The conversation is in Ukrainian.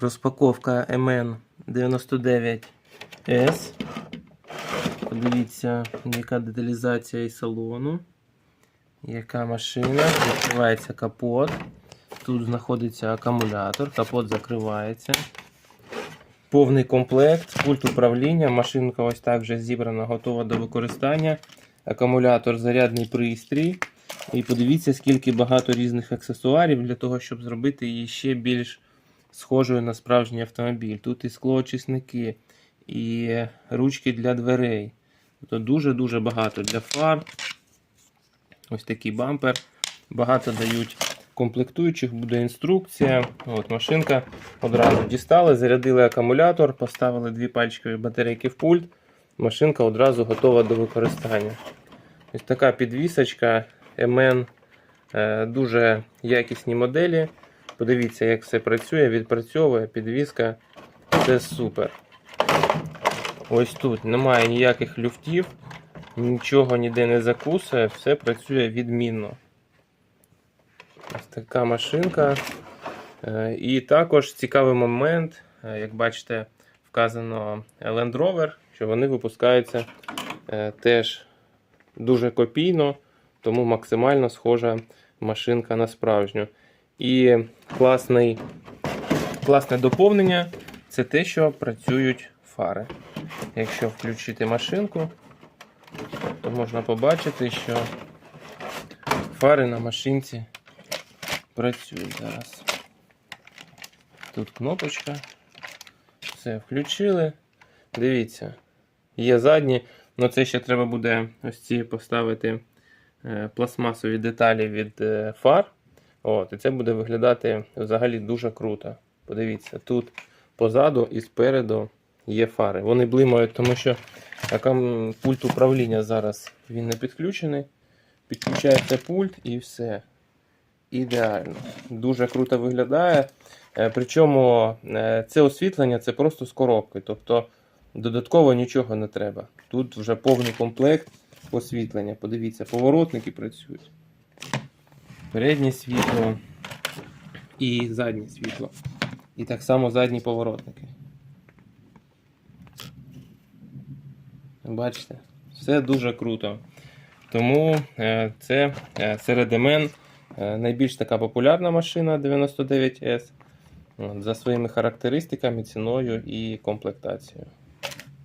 Розпаковка MN99S. Подивіться, яка деталізація із салону. Яка машина. Відкривається капот. Тут знаходиться акумулятор, капот закривається. Повний комплект, пульт управління. Машинка ось так вже зібрана, готова до використання. Акумулятор, зарядний пристрій. І подивіться, скільки багато різних аксесуарів для того, щоб зробити її ще більш схожою на справжній автомобіль. Тут і склоочисники, і ручки для дверей. Тобто дуже-дуже багато для фар. Ось такий бампер. Багато дають комплектуючих, буде інструкція. От Машинка одразу дістали, зарядили акумулятор, поставили дві пальчикові батарейки в пульт. Машинка одразу готова до використання. Ось така підвісочка MN. Е, Дуже якісні моделі. Подивіться, як все працює, відпрацьовує, підвіска. Це супер. Ось тут немає ніяких люфтів, нічого ніде не закусує, все працює відмінно. Ось така машинка. Е, І також цікавий момент, е, як бачите, вказано Land Rover, що вони випускаються е, теж дуже копійно, тому максимально схожа машинка на справжню. І класний, класне доповнення це те, що працюють фари. Якщо включити машинку, то можна побачити, що фари на машинці працюють зараз. Тут кнопочка. Все, включили. Дивіться, є задні, але це ще треба буде ось ці поставити е, пластмасові деталі від е, фар. От, і це буде виглядати взагалі дуже круто. Подивіться, тут позаду і спереду є фари. Вони блимають, тому що пульт управління зараз він не підключений. Підключається пульт і все. Ідеально. Дуже круто виглядає. Е, Причому е, це освітлення це просто з коробки. Тобто додатково нічого не треба. Тут вже повний комплект освітлення. Подивіться, поворотники працюють. Переднє світло і заднє світло. І так само задні поворотники. Бачите, все дуже круто. Тому е, це е, серед імен е, найбільш така популярна машина 99S за своїми характеристиками, ціною і комплектацією.